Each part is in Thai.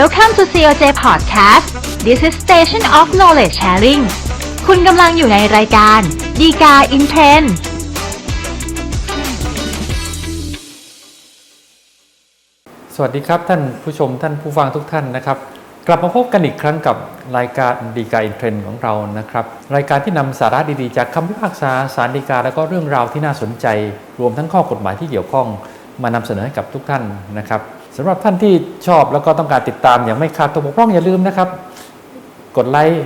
Welcome to COJ Podcast This is Station of Knowledge Sharing คุณกำลังอยู่ในรายการดีกา in Trend สวัสดีครับท่านผู้ชมท่านผู้ฟังทุกท่านนะครับ กลับมาพบกันอีกครั้งกับรายการดีกาอินเทรนด์ของเรานะครับ รายการที่นำสาระดีๆ จากคำพิพากษาสารดีกาและก็เรื่องราวที่น่าสนใจ รวมทั้งข้อกฎหมายที่เกี่ยวข้อง มานำเสนอให้กับทุกท่านนะครับ สำหรับท่านที่ชอบแล้วก็ต้องการติดตามอย่างไม่ขาดตกบกพร่องอย่าลืมนะครับ กดไลค์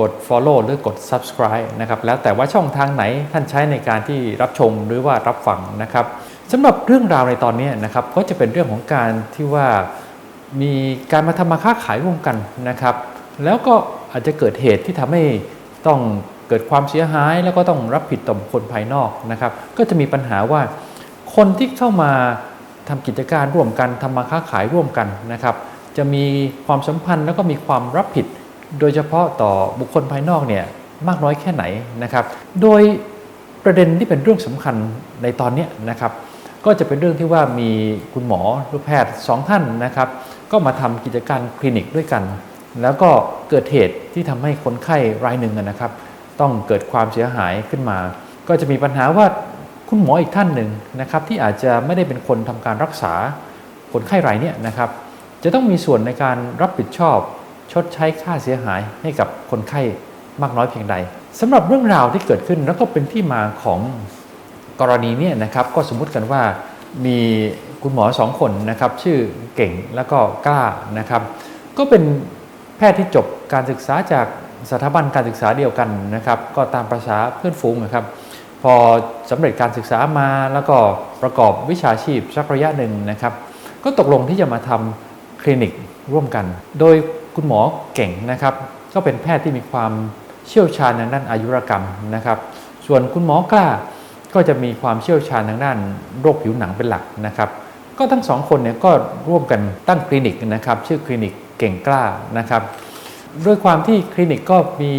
กด Follow หรือกด Subscribe นะครับแล้วแต่ว่าช่องทางไหนท่านใช้ในการที่รับชมหรือว่ารับฟังนะครับสำหรับเรื่องราวในตอนนี้นะครับก็จะเป็นเรื่องของการที่ว่ามีการมาทำมาค้าขายร่วมกันนะครับ แล้วก็อาจจะเกิดเหตุที่ทำให้ต้องเกิดความเสียหาย แล้วก็ต้องรับผิดต่อบุคคลภายนอกนะครับ ก็จะมีปัญหาว่าคนที่เข้ามา ทำกิจการร่วมกันทำมาค้าขายร่วมกันนะครับ จะมีความสัมพันธ์แล้วก็มีความรับผิด โดยเฉพาะต่อบุคคลภายนอกเนี่ยมากน้อยแค่ไหนนะครับ โดยประเด็นที่เป็นเรื่องสำคัญในตอนนี้นะครับ ก็จะเป็นเรื่องที่ว่ามีคุณหมอหรือแพทย์สองท่านนะครับ ก็มาทำกิจการคลินิกด้วยกัน แล้วก็เกิดเหตุที่ทำให้คนไข้รายหนึ่งนะครับ ต้องเกิดความเสียหายขึ้นมา ก็จะมีปัญหาว่า คุณหมออีกท่านหนึ่งนะครับที่อาจจะไม่ได้เป็นคนทำการรักษาคนไข้รายเนี้นะครับจะต้องมีส่วนในการรับผิดชอบชดใช้ค่าเสียหายให้กับคนไข้มากน้อยเพียงใดสำหรับเรื่องราวที่เกิดขึ้นแล้วก็เป็นที่มาของกรณีเนี้นะครับก็สมมุติกันว่ามีคุณหมอสองคนนะครับชื่อเก่งแล้วก็กล้านะครับ ก็เป็นแพทย์ที่จบการศึกษาจากสถาบันการศึกษาเดียวกันนะครับ ก็ตามประษาเพื่อนฝูงนะครับ พอสำเร็จการศึกษามาแล้วก็ประกอบวิชาชีพสักระยะหนึ่งนะครับ ก็ตกลงที่จะมาทำคลินิกร่วมกัน โดยคุณหมอเก่งนะครับ ก็เป็นแพทย์ที่มีความเชี่ยวชาญทางด้านอายุรกรรมนะครับ ส่วนคุณหมอกล้าก็จะมีความเชี่ยวชาญทางด้านโรคผิวหนังเป็นหลักนะครับ ก็ทั้งสองคนเนี่ยก็ร่วมกันตั้งคลินิกนะครับ ชื่อคลินิกเก่งกล้านะครับ ด้วยความที่คลินิกก็มี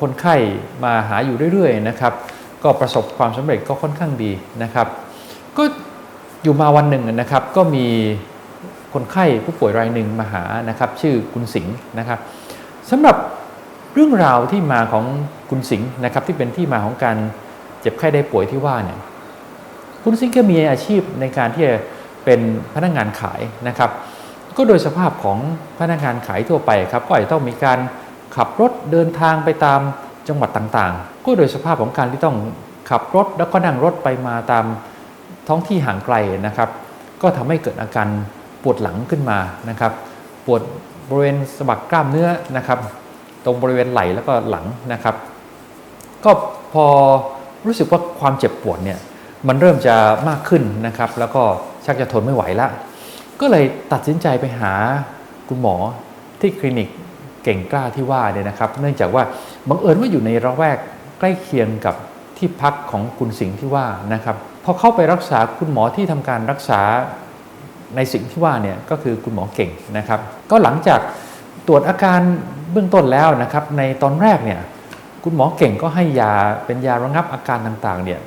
คนไข้มาหาอยู่เรื่อยๆนะครับ ก็ประสบความสำเร็จก็ค่อนข้างดีนะครับ ก็อยู่มาวันหนึ่งนะครับ ก็มีคนไข้ผู้ป่วยรายหนึ่งมาหานะครับ ชื่อคุณสิงห์นะครับสำหรับเรื่องราวที่มาของคุณสิงห์นะครับ ที่เป็นที่มาของการเจ็บไข้ได้ป่วยที่ว่าเนี่ยคุณซิงก็มีอาชีพในการที่จะเป็นพนักงานขายนะครับ ก็โดยสภาพของพนักงานขายทั่วไปครับ ก็อาจจะต้องมีการขับรถเดินทางไปตาม จังหวัดต่างๆ ก็โดยสภาพของการที่ต้องขับรถแล้วก็นั่งรถไปมาตามท้องที่ห่างไกลนะครับ ก็ทำให้เกิดอาการปวดหลังขึ้นมานะครับ ปวดบริเวณสะบักกล้ามเนื้อนะครับ ตรงบริเวณไหล่แล้วก็หลังนะครับ ก็พอรู้สึกว่าความเจ็บปวดเนี่ยมันเริ่มจะมากขึ้นนะครับ แล้วก็ชักจะทนไม่ไหวละก็เลยตัดสินใจไปหาคุณหมอที่คลินิก เก่งกล้าที่ว่าเนี่ยนะครับ เนื่องจากว่าบังเอิญว่าอยู่ในระแวกใกล้เคียงกับที่พักของคุณสิงห์ที่ว่านะครับพอเข้าไปรักษาคุณหมอที่ทำการรักษาในสิ่งที่ว่าเนี่ยก็คือคุณหมอเก่งนะครับ ก็หลังจากตรวจอาการเบื้องต้นแล้วนะครับ ในตอนแรกเนี่ยคุณหมอเก่งก็ให้ยาเป็นยาระงับอาการต่างๆเนี่ย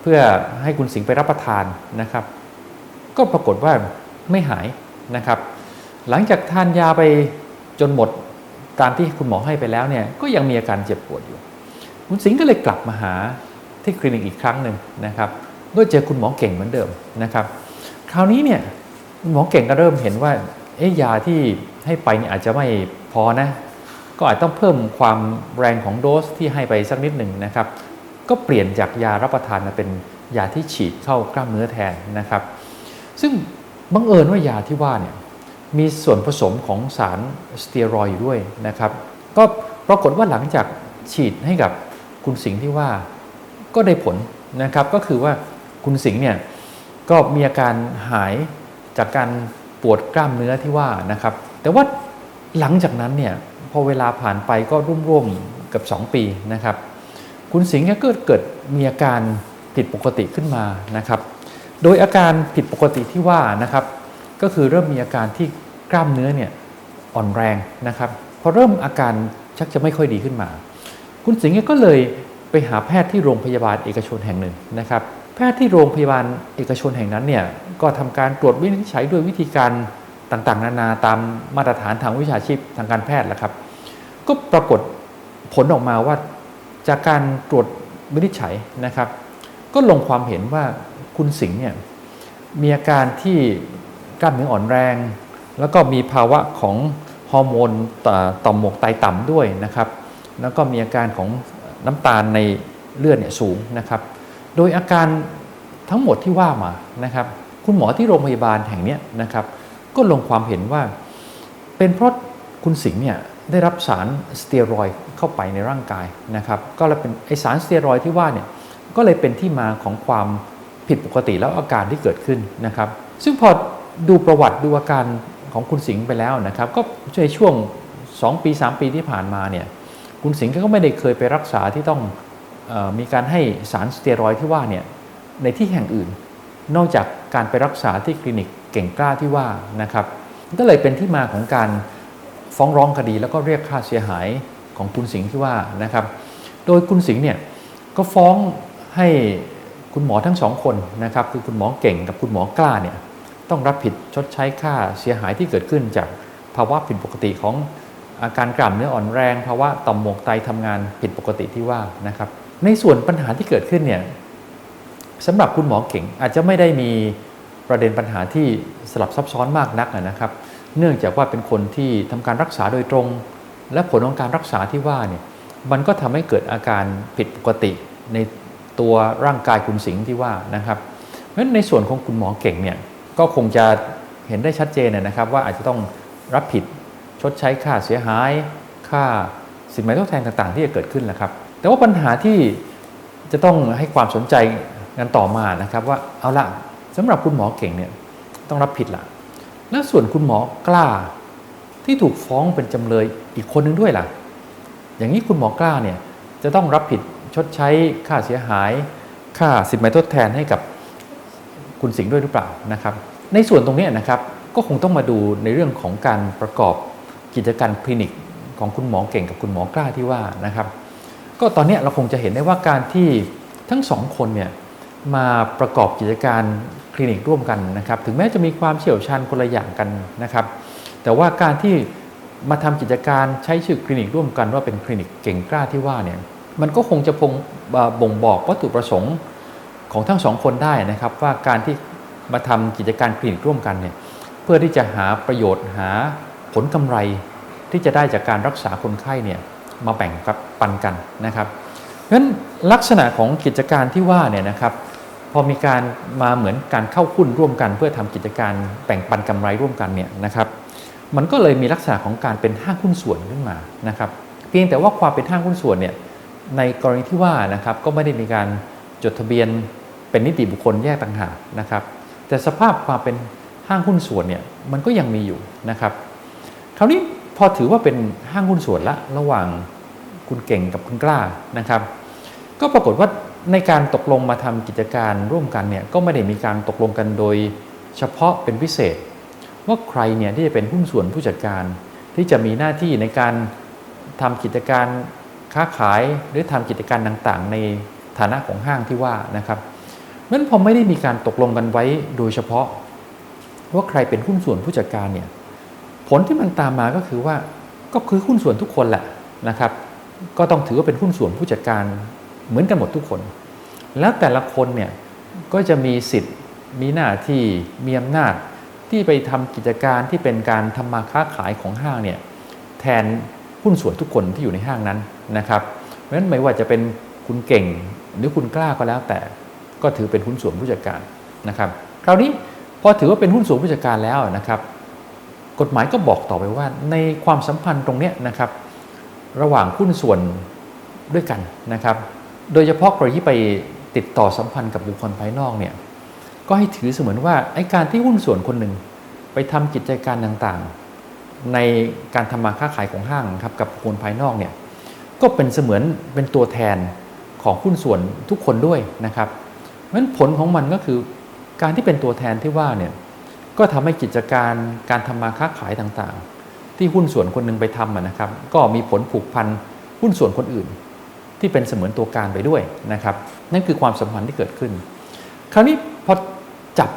เพื่อให้คุณสิงห์ไปรับประทานนะครับ ก็ปรากฏว่าไม่หายนะครับ หลังจากทานยาไปจนหมด ตามที่คุณหมอให้ไปแล้วเนี่ยก็ยังมีอาการเจ็บปวดอยู่ คุณสิงห์ก็เลยกลับมาหาที่คลินิกอีกครั้งหนึ่งนะครับด้วยเจอคุณหมอเก่งเหมือนเดิมนะครับ คราวนี้เนี่ยคุณหมอเก่งก็เริ่มเห็นว่าเอ๊ยาที่ให้ไปเนี่ยอาจจะไม่พอนะก็อาจต้องเพิ่มความแรงของโดสที่ให้ไปสักนิดหนึ่งนะครับ ก็เปลี่ยนจากยารับประทานมาเป็นยาที่ฉีดเข้ากล้ามเนื้อแทนนะครับ ซึ่งบังเอิญว่ายาที่ว่าเนี่ย มีส่วนผสมของสารสเตียรอยอยู่ด้วยนะครับ ก็ปรากฏว่าหลังจากฉีดให้กับคุณสิงห์ที่ว่าก็ได้ผลนะครับก็คือว่าคุณสิงห์เนี่ยก็มีอาการหายจากการปวดกล้ามเนื้อที่ว่านะครับ แต่ว่าหลังจากนั้นเนี่ยพอเวลาผ่านไปก็ร่วมๆกับ 2 ปีนะครับ คุณสิงห์ก็เกิดมีอาการผิดปกติขึ้นมานะครับ โดยอาการผิดปกติที่ว่านะครับ ก็คือเริ่มมีอาการที่ กล้ามเนื้อเนี่ยอ่อนแรงนะครับพอเริ่มอาการชักจะไม่ค่อยดีขึ้นมา คุณสิงห์ก็เลยไปหาแพทย์ที่โรงพยาบาลเอกชนแห่งหนึ่งนะครับ แพทย์ที่โรงพยาบาลเอกชนแห่งนั้นเนี่ยก็ทำการตรวจวินิจฉัยด้วยวิธีการต่างๆ นานาตามมาตรฐานทางวิชาชีพทางการแพทย์แหละครับ ก็ปรากฏผลออกมาว่าจากการตรวจวินิจฉัยนะครับ ก็ลงความเห็นว่าคุณสิงห์เนี่ยมีอาการที่กล้ามเนื้ออ่อนแรง แล้วก็มีภาวะของฮอร์โมนต่อต่อมหมวกไตต่ำด้วยนะครับ แล้วก็มีอาการของน้ำตาลในเลือดเนี่ยสูงนะครับ โดยอาการทั้งหมดที่ว่ามานะครับ คุณหมอที่โรงพยาบาลแห่งนี้นะครับ ก็ลงความเห็นว่า เป็นเพราะคุณสิงห์เนี่ยได้รับสารสเตียรอยด์เข้าไปในร่างกายนะครับ ก็เลยเป็นไอสารสเตียรอยด์ที่ว่าเนี่ยก็เลยเป็นที่มาของความผิดปกติแล้วอาการที่เกิดขึ้นนะครับ ซึ่งพอดูประวัติดูอาการ ของคุณสิงห์ไปแล้วนะครับ ก็ในช่วง 2 ปี 3 ปีที่ผ่านมาเนี่ยคุณสิงห์ก็ไม่ได้เคยไปรักษาที่ต้องออมีการให้สารสเตียรอยด์ที่ว่าเนี่ยในที่แห่งอื่น นอกจากการไปรักษาที่คลินิกเก่งกล้าที่ว่านะครับก็เลยเป็นที่มาของการฟ้องร้องคดีแล้วก็เรียกค่าเสียหายของคุณสิงห์ที่ว่านะครับ โดยคุณสิงห์เนี่ยก็ฟ้องให้คุณหมอทั้งสองคนนะครับคือคุณหมอเก่งกับคุณหมอกล้าเนี่ย ต้องรับผิดชดใช้ค่าเสียหายที่เกิดขึ้นจากภาวะผิดปกติของอาการกล้ามเนื้ออ่อนแรงภาวะต่อมหมวกไตทำงานผิดปกติที่ว่านะครับ ในส่วนปัญหาที่เกิดขึ้นเนี่ยสำหรับคุณหมอเก่งอาจจะไม่ได้มีประเด็นปัญหาที่สลับซับซ้อนมากนักนะครับ เนื่องจากว่าเป็นคนที่ทำการรักษาโดยตรง และผลของการรักษาที่ว่าเนี่ยมันก็ทำให้เกิดอาการผิดปกติในตัวร่างกายคุณสิงห์ที่ว่านะครับเพราะฉะนั้นในส่วนของคุณหมอเก่งเนี่ย ก็คงจะเห็นได้ชัดเจนนะครับ ว่าอาจจะต้องรับผิดชดใช้ค่าเสียหาย ค่าสินไหมทดแทนต่างๆ ที่จะเกิดขึ้นแหละครับ แต่ว่าปัญหาที่จะต้องให้ความสนใจกันต่อมานะครับ ว่าเอาละสำหรับคุณหมอเก่งเนี่ยต้องรับผิดละแล้วส่วนคุณหมอกล้าที่ถูกฟ้องเป็นจำเลยอีกคนนึงด้วยล่ะ อย่างนี้คุณหมอกล้าเนี่ยจะต้องรับผิดชดใช้ค่าเสียหาย ค่าสินไหมทดแทนให้กับ คุณสิงห์ด้วยหรือเปล่านะครับ ในส่วนตรงนี้นะครับก็คงต้องมาดูในเรื่องของการประกอบกิจการคลินิกของคุณหมอเก่งกับคุณหมอกล้าที่ว่านะครับ ก็ตอนนี้เราคงจะเห็นได้ว่าการที่ทั้งสองคนเนี่ยมาประกอบกิจการคลินิกร่วมกันนะครับ ถึงแม้จะมีความเชี่ยวชาญคนละอย่างกันนะครับ แต่ว่าการที่มาทำกิจการใช้ชื่อคลินิกร่วมกันว่าเป็นคลินิกเก่งกล้าที่ว่าเนี่ยมันก็คงจะพงบ่งบอกวัตถุประสงค์ ของทั้งสองคนได้นะครับ ว่าการที่มาทำกิจการคลินิกร่วมกันเนี่ยเพื่อที่จะหาประโยชน์หาผลกำไรที่จะได้จากการรักษาคนไข้เนี่ยมาแบ่งปันกันนะครับเพราะฉะนั้นลักษณะของกิจการที่ว่าเนี่ยนะครับพอมีการมาเหมือนการเข้าหุ้นร่วมกัน เพื่อทำกิจการแบ่งปันกำไรร่วมกันเนี่ยนะครับ มันก็เลยมีลักษณะของการเป็นห้างหุ้นส่วนขึ้นมานะครับ เพียงแต่ว่าความเป็นห้างหุ้นส่วนเนี่ยในกรณีที่ว่านะครับก็ไม่ได้มีการจดทะเบียน เป็นนิติบุคคลแยกต่างหากนะครับ แต่สภาพความเป็นห้างหุ้นส่วนเนี่ยมันก็ยังมีอยู่นะครับ คราวนี้พอถือว่าเป็นห้างหุ้นส่วนละระหว่างคุณเก่งกับคุณกล้านะครับ ก็ปรากฏว่าในการตกลงมาทำกิจการร่วมกันเนี่ยก็ไม่ได้มีการตกลงกันโดยเฉพาะเป็นพิเศษ ว่าใครเนี่ยที่จะเป็นหุ้นส่วนผู้จัดการ ที่จะมีหน้าที่ในการทำกิจการค้าขายหรือทำกิจการต่างๆ ในฐานะของห้างที่ว่านะครับ นั้นพอไม่ได้มีการตกลงกันไว้โดยเฉพาะ ว่าใครเป็นหุ้นส่วนผู้จัดการเนี่ยผลที่มันตามมาก็คือว่าก็คือหุ้นส่วนทุกคนแหละนะครับ ก็ต้องถือว่าเป็นหุ้นส่วนผู้จัดการเหมือนกันหมดทุกคน แล้วแต่ละคนเนี่ยก็จะมีสิทธิ์มีหน้าที่มีอำนาจที่ไปทำกิจการที่เป็นการทำมาค้าขายของห้างเนี่ยแทนหุ้นส่วนทุกคนที่อยู่ในห้างนั้นนะครับ เพราะฉะนั้นไม่ว่าจะเป็นคุณเก่งหรือคุณกล้าก็แล้วแต่ ก็ถือเป็นหุ้นส่วนผู้จัดการนะครับ คราวนี้พอถือว่าเป็นหุ้นส่วนผู้จัดการแล้วนะครับ กฎหมายก็บอกต่อไปว่า ในความสัมพันธ์ตรงนี้นะครับ ระหว่างหุ้นส่วนด้วยกันนะครับ โดยเฉพาะกรณีไปติดต่อสัมพันธ์กับบุคคลภายนอกเนี่ยก็ให้ถือเสมือนว่าไอ้การที่หุ้นส่วนคนหนึ่งไปทำกิจการต่างๆ ในการทำมาค้าขายของห้างครับกับบุคคลภายนอกเนี่ยก็เป็นเสมือนเป็นตัวแทนของหุ้นส่วนทุกคนด้วยนะครับ ราะฉะนั้นผลของมันก็คือการที่เป็นตัวแทนที่ว่าเนี่ยก็ทำให้กิจการการทำมาค้าขายต่างๆ ที่หุ้นส่วนคนหนึงไปทำนะครับ ก็มีผลผูกพันหุ้นส่วนคนอื่น ที่เป็นเสมือนตัวการไปด้วยนะครับนั่นคือความสัมพันธ์ที่เกิดขึ้น คราวนี้พอจับ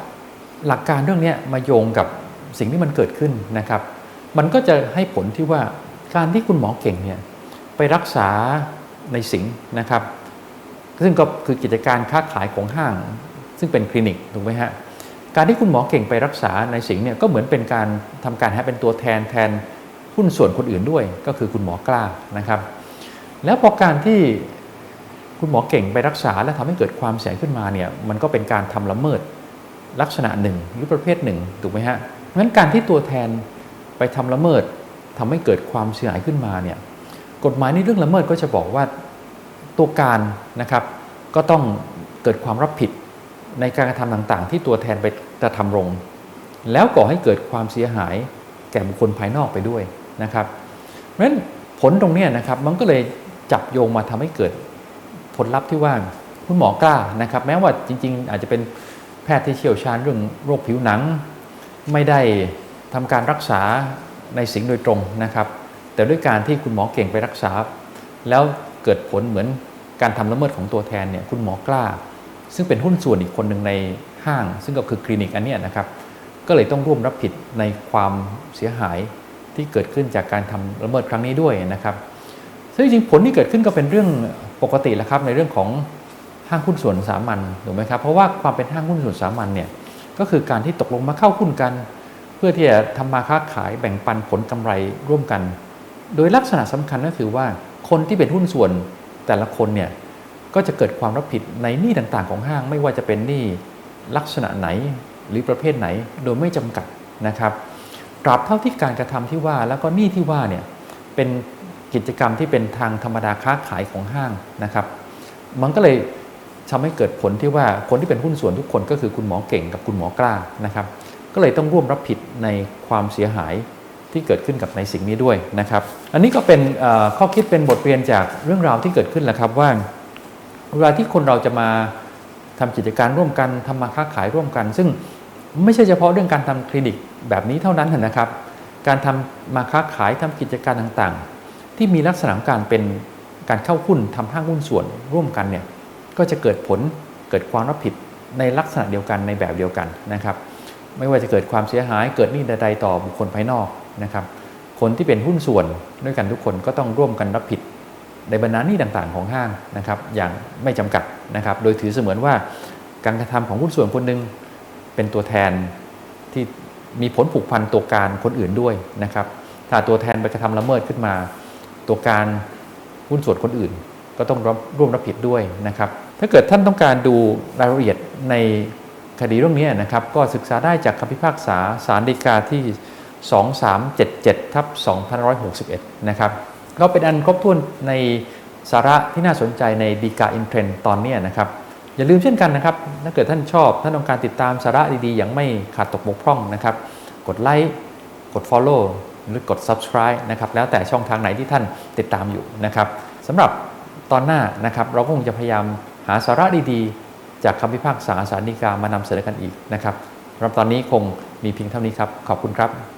หลักการเรื่องนี้มาโยงกับสิ่งที่มันเกิดขึ้นนะครับ มันก็จะให้ผลที่ว่าการที่คุณหมอเก่งเนี่ยไปรักษาในสิงนะครับ ซึ่งก็คือกิจการค้าขายของห้าง ซึ่งเป็นคลินิกถูกไหมฮะการที่คุณหมอเก่งไปรักษาในสิงเนี่ยก็เหมือนเป็นการทำการให้เป็นตัวแทนแทนหุ้นส่วนคนอื่นด้วย ก็คือคุณหมอกล้านะครับ แล้วพอการที่คุณหมอเก่งไปรักษาและทำให้เกิดความเสียหายขึ้นมาเนี่ยมันก็เป็นการทำละเมิดลักษณะหนึ่งหรือประเภทหนึ่งถูกไหมฮะงั้นการที่ตัวแทนไปทำละเมิดทำให้เกิดความเสียหายขึ้นมาเนี่ยกฎหมายในเรื่องละเมิดก็จะบอกว่า ตัวการนะครับ ก็ต้องเกิดความรับผิดในการกระทำต่างๆ ที่ตัวแทนไปกระทำลง แล้วก่อให้เกิดความเสียหายแก่บุคคลภายนอกไปด้วยนะครับ เพราะฉะนั้นผลตรงนี้นะครับมันก็เลยจับโยงมาทำให้เกิดผลลัพธ์ที่ว่าคุณหมอกล้านะครับ แม้ว่าจริง ๆ อาจจะเป็นแพทย์ที่เชี่ยวชาญเรื่องโรคผิวหนัง ไม่ได้ทำการรักษาในสิ่งโดยตรงนะครับ แต่ด้วยการที่คุณหมอเก่งไปรักษา แล้วเกิดผลเหมือน การทำละเมิดของตัวแทนเนี่ยคุณหมอกล้า ซึ่งเป็นหุ้นส่วนอีกคนหนึ่งในห้าง ซึ่งก็คือคลินิกอันนี้นะครับ ก็เลยต้องร่วมรับผิดในความเสียหายที่เกิดขึ้นจากการทำละเมิดครั้งนี้ด้วยนะครับซึ่งจริงๆผลที่เกิดขึ้นก็เป็นเรื่องปกติแหละครับในเรื่องของห้างหุ้นส่วนสามัญถูกไหมครับเพราะว่าความเป็นห้างหุ้นส่วนสามัญเนี่ยก็คือการที่ตกลงมาเข้าหุ้นกัน เพื่อที่จะทำมาค้าขายแบ่งปันผลกำไรร่วมกัน โดยลักษณะสำคัญก็คือว่าคนที่เป็นหุ้นส่วน แต่ละคนเนี่ยก็จะเกิดความรับผิดในหนี้ต่างๆของห้าง ไม่ว่าจะเป็นหนี้ลักษณะไหนหรือประเภทไหนโดยไม่จำกัดนะครับตราบเท่าที่การกระทำที่ว่าแล้วก็หนี้ที่ว่าเนี่ยเป็นกิจกรรมที่เป็นทางธรรมดาค้าขายของห้างนะครับ มันก็เลยทำให้เกิดผลที่ว่าคนที่เป็นหุ้นส่วนทุกคนก็คือคุณหมอเก่งกับคุณหมอกล้านะครับ ก็เลยต้องร่วมรับผิดในความเสียหาย ที่เกิดขึ้นกับในสิ่งนี้ด้วยนะครับ อันนี้ก็เป็นข้อคิดเป็นบทเรียนจากเรื่องราวที่เกิดขึ้นแหละครับว่าเวลาที่คนเราจะมาทำกิจการร่วมกันทำมาค้าขายร่วมกัน ซึ่งไม่ใช่เฉพาะเรื่องการทำคลินิกแบบนี้เท่านั้นนะครับ การทำมาค้าขายทำกิจการต่างๆ ที่มีลักษณะการเป็นการเข้าหุ้นทำห้างหุ้นส่วนร่วมกันเนี่ยก็จะเกิดผลเกิดความรับผิดในลักษณะเดียวกันในแบบเดียวกันนะครับ ไม่ว่าจะเกิดความเสียหายเกิดหนี้ใดๆต่อบุคคลภายนอก นะครับ คนที่เป็นหุ้นส่วนด้วยกันทุกคนก็ต้องร่วมกันรับผิดในบรรดานี้ต่างๆของห้างนะครับอย่างไม่จำกัดนะครับ โดยถือเสมือนว่าการกระทำของหุ้นส่วนคนหนึ่งเป็นตัวแทนที่มีผลผูกพันตัวการคนอื่นด้วยนะครับ ถ้าตัวแทนไปกระทำละเมิดขึ้นมา ตัวการหุ้นส่วนคนอื่น ก็ต้องร,ร่วมรับผิดด้วยนะครับ ถ้าเกิดท่านต้องการดูรายละเอียดในคดีเรื่องนี้นะครับ ก็ศึกษาได้จากคำพิพากษาศาลฎีกาที่ 2377ทับ2561 นะครับ ก็เป็นอันครบถ้วนในสาระที่น่าสนใจในดีกาอินเทรนตอนนี้นะครับ อย่าลืมเช่นกันนะครับ ถ้าเกิดท่านชอบ ท่านต้องการติดตามสาระดีๆ อย่างไม่ขาดตกบกพร่องนะครับ กดไลค์ กด Follow หรือกด Subscribe นะครับ แล้วแต่ช่องทางไหนที่ท่านติดตามอยู่นะครับสำหรับตอนหน้านะครับ เราก็คงจะพยายามหาสาระดีๆ จากคำพิพากษาสารดีกามานำเสนอกันอีกนะครับสำหรับตอนนี้คงมีเพียงเท่านี้ครับ ขอบคุณครับ